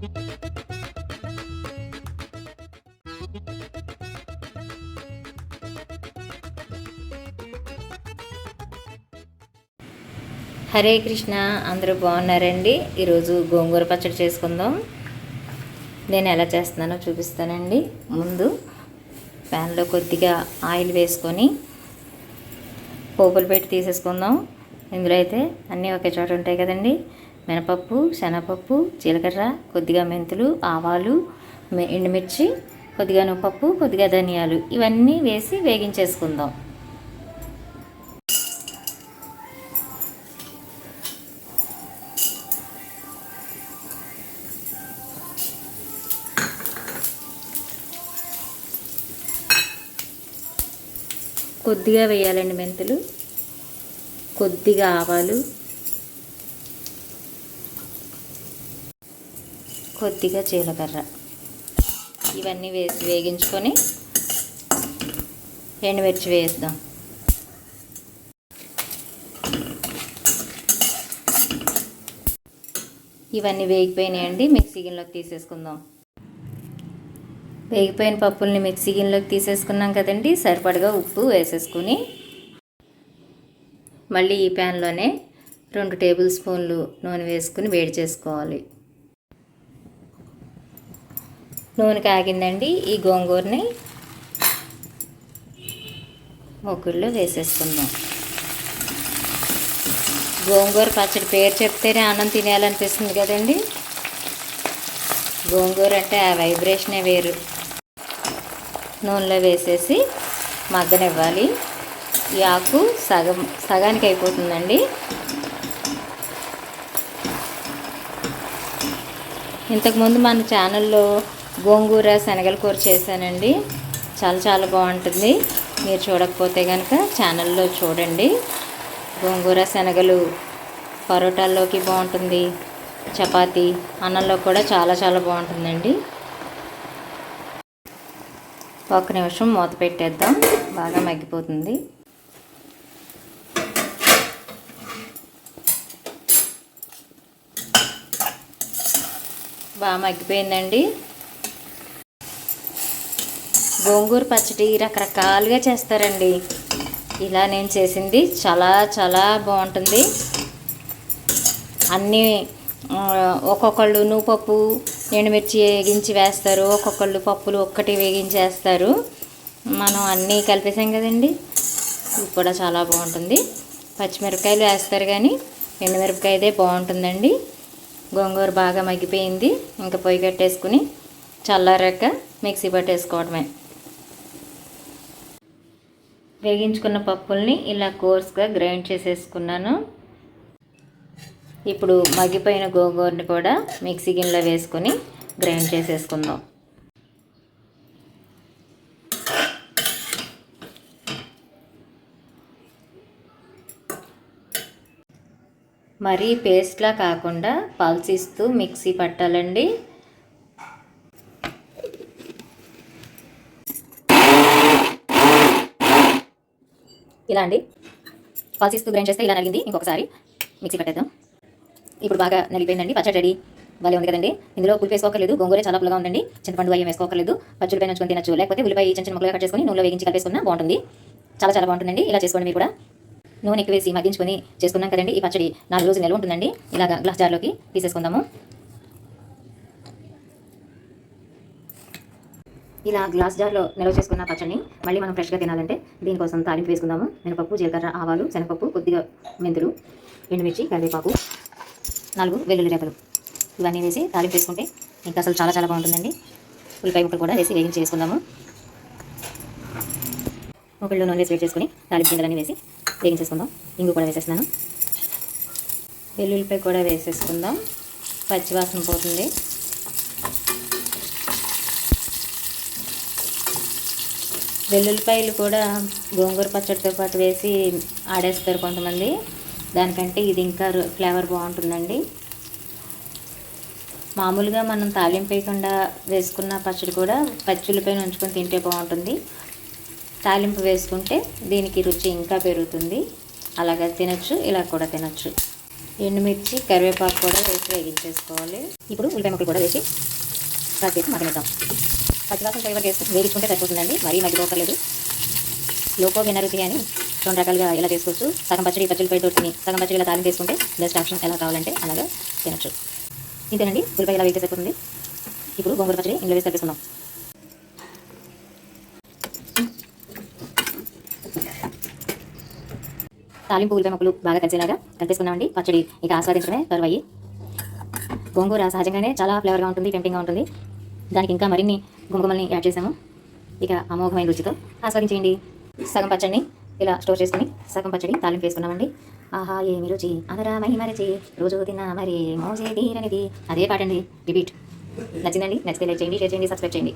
హరే కృష్ణ అందరూ బాగున్నారండి? ఈరోజు గోంగూర పచ్చడి చేసుకుందాం. నేను ఎలా చేస్తున్నానో చూపిస్తానండి. ముందు ప్యాన్లో కొద్దిగా ఆయిల్ వేసుకొని పోపులు పెట్టి తీసేసుకుందాం. ఇందులో అయితే అన్నీ ఒకే చోట ఉంటాయి కదండి. మినపప్పు శనగపప్పు జీలకర్ర కొద్దిగా మెంతులు ఆవాలు ఎండుమిర్చి కొద్దిగా నువ్వుపప్పు కొద్దిగా ధనియాలు. ఇవన్నీ వేసి వేగించేసుకుందాం. కొద్దిగా వేయాలండి మెంతులు. కొద్దిగా ఆవాలు. కొద్దిగా జీలకర్ర. ఇవన్నీ వేసి వేగించుకొని ఎండుమిర్చి వేద్దాం. ఇవన్నీ వేగిపోయినాయండి మిక్సీ గిన్నెలోకి తీసేసుకుందాం. వేగిపోయిన పప్పుల్ని మిక్సీ గిన్నెలోకి తీసేసుకున్నాం కదండి సరిపడగా ఉప్పు వేసేసుకుని మళ్ళీ ఈ ప్యాన్లోనే రెండు టేబుల్ స్పూన్లు నూనె వేసుకుని వేడి చేసుకోవాలి. నూనె కాగిందండి ఈ గోంగూరని మొక్కుల్లో వేసేసుకుందాం. గోంగూర పచ్చడి పేరు చెప్తేనే అన్నం తినేయాలనిపిస్తుంది కదండి. గోంగూర అంటే ఆ వైబ్రేషనే వేరు. నూనెలో వేసేసి మగ్గనివ్వాలి. ఈ ఆకు సగం సగానికి అయిపోతుందండి. ఇంతకుముందు మన ఛానల్లో గోంగూర శనగల కూర చేశానండి. చాలా చాలా బాగుంటుంది. మీరు చూడకపోతే కనుక ఛానల్లో చూడండి. గోంగూర శనగలు పరోటాల్లోకి బాగుంటుంది. చపాతీ అన్నంలో కూడా చాలా చాలా బాగుంటుందండి. ఒక నిమిషం మూత పెట్టేద్దాం. బాగా మగ్గిపోతుంది. బాగా మగ్గిపోయిందండి. గోంగూర పచ్చడి రకరకాలుగా చేస్తారండి. ఇలా నేను చేసింది చాలా చాలా బాగుంటుంది. అన్నీ ఒక్కొక్కళ్ళు నువ్వుపప్పు ఎండుమిర్చి వేగించి వేస్తారు. ఒక్కొక్కళ్ళు పప్పులు ఒక్కటి వేగించేస్తారు. మనం అన్నీ కలిపేసాం కదండి. ఇది కూడా చాలా బాగుంటుంది. పచ్చిమిరపకాయలు వేస్తారు కానీ ఎండుమిరపకాయదే బాగుంటుందండి. గోంగూర బాగా మగ్గిపోయింది. ఇంకా పొయ్యి కట్టేసుకుని చల్లారాక మిక్సీ పట్టేసుకోవడమే. వేగించుకున్న పప్పుల్ని ఇలా కోర్స్గా గ్రైండ్ చేసేసుకున్నాను. ఇప్పుడు మగ్గిపోయిన గోంగూరని కూడా మిక్సీ గిన్నెలో వేసుకొని గ్రైండ్ చేసేసుకుందాం. మరీ పేస్ట్లా కాకుండా పల్సిస్తూ మిక్సీ పట్టాలండి. ఇలా అండి. పల్సిస్తూ గ్రైండ్ చేస్తే ఇలా నలిగింది. ఇంకొకసారి మిక్సీ పెట్టేద్దాం. ఇప్పుడు బాగా నలిగిపోయిందండి. పచ్చడి రెడీ భలే ఉంది కదండి. ఇందులో పులుపు వేసుకోకర్లేదు గోంగూర చాలా పుల్లగా ఉందండి. చింతపండు అయ్యం వేసుకోకర్లేదు పచ్చులపై నుంచుకొని తినచ్చు. లేకపోతే ఉల్లిపాయ చిన్న చిన్న ముక్కలుగా కట్ చేసుకొని నూనెలో వేగించి కలిపేసుకున్నా బాగుంటుంది. చాలా చాలా బాగుంటుందండి. ఇలా చేసుకోండి మీరు కూడా. నూనె ఎక్కువ వేసి మగ్గించుకొని చేసుకున్నాం కదండి. ఈ పచ్చడి నాలుగు రోజులు నిల్వ ఉంటుందండి. ఇలాగ గ్లాస్ జార్లోకి తీసేసుకుందాము. ఇలా గ్లాస్ జార్లో నిల్వ చేసుకున్న పచ్చడిని మళ్ళీ మనం ఫ్రెష్గా తినాలంటే దీనికోసం తాలింపు వేసుకుందాము. మినపప్పు జీలకర్ర ఆవాలు శనగపప్పు కొద్దిగా మెంతులు ఎండుమిర్చి కరివేపాకు నాలుగు వెల్లుల్లి రేపలు ఇవన్నీ వేసి తాలింపు వేసుకుంటే ఇంకా అసలు చాలా చాలా బాగుంటుందండి. ఉల్లిపాయ ముక్కలు కూడా వేసి వేగించి చేసుకుందాము. ఒకళ్ళు నూనె వేసి వేడి చేసుకొని తాలింపు గింజలన్నీ వేసి వేగించేసుకుందాం. ఇంగు కూడా వేసేస్తున్నాను. వెల్లుల్లిపాయ కూడా వేసేసుకుందాం. పచ్చివాసన పోతుంది. వెల్లుల్లిపాయలు కూడా గోంగూర పచ్చడితో పాటు వేసి ఆడేస్తారు కొంతమంది. దానికంటే ఇది ఇంకా రు- ఫ్లేవర్ బాగుంటుందండి. మామూలుగా మనం తాలింపు వేయకుండా వేసుకున్న పచ్చడి కూడా పచ్చులపైన ఉంచుకొని తింటే బాగుంటుంది. తాలింపు వేసుకుంటే దీనికి రుచి ఇంకా పెరుగుతుంది. అలాగా తినచ్చు ఇలా కూడా తినచ్చు. ఎండుమిర్చి కరివేపాకు కూడా వేసి వేగించేసుకోవాలి. ఇప్పుడు ఉల్లిపాయ ముక్కలు కూడా వేసి ఫ్రై చేసి మగ్గనిద్దాం. పచ్చివాసన ఫ్లేవర్ వేసి వేగించుకుంటే సరిపోతుందండి. మరీ మగ్గిపోకర్లేదు లోకో గిన్నె రుచి అని రెండు రకాలుగా ఇలా చేసుకోవచ్చు? సగం పచ్చడి పచ్చడి పై తోటిని సగం పచ్చడి ఇలా తాలింపు వేసుకుంటే బెస్ట్ ఆప్షన్ ఎలా కావాలంటే అలాగా తినచ్చు. ఇంతేనండి. ఉల్లిపాయ ఇలా వేస్తే సరిపోతుంది? ఇప్పుడు గోంగూర పచ్చడి ఇంట్లో వేసి కలిపేసుకుందాం. తాలింపు ఉల్లిపాయ మొక్కలు బాగా కలిసేలాగా కలిపేసుకున్నామండి పచ్చడి ఇక ఆస్వాదించడమే తరువాయి గోంగూర సహజంగానే చాలా ఫ్లేవర్గా ఉంటుంది టెంపింగ్గా ఉంటుంది. దానికి ఇంకా మరిన్ని గుమగుమల్ని యాడ్ చేసాము ఇక అమోఘమైన రుచితో ఆస్వాదించేయండి. సగం పచ్చడిని ఇలా స్టోర్ చేసుకుని సగం పచ్చడి తాలింపు వేసుకున్నామండి. ఆహా ఏమి రుచి? అనరా మై మరచి రోజు తిన్నా మరి మోజే తీరనిది. అదే పాటండి. రిపీట్. నచ్చిందండి? నచ్చితే లైక్ చేయండి షేర్ చేయండి సబ్స్క్రైబ్ చేయండి.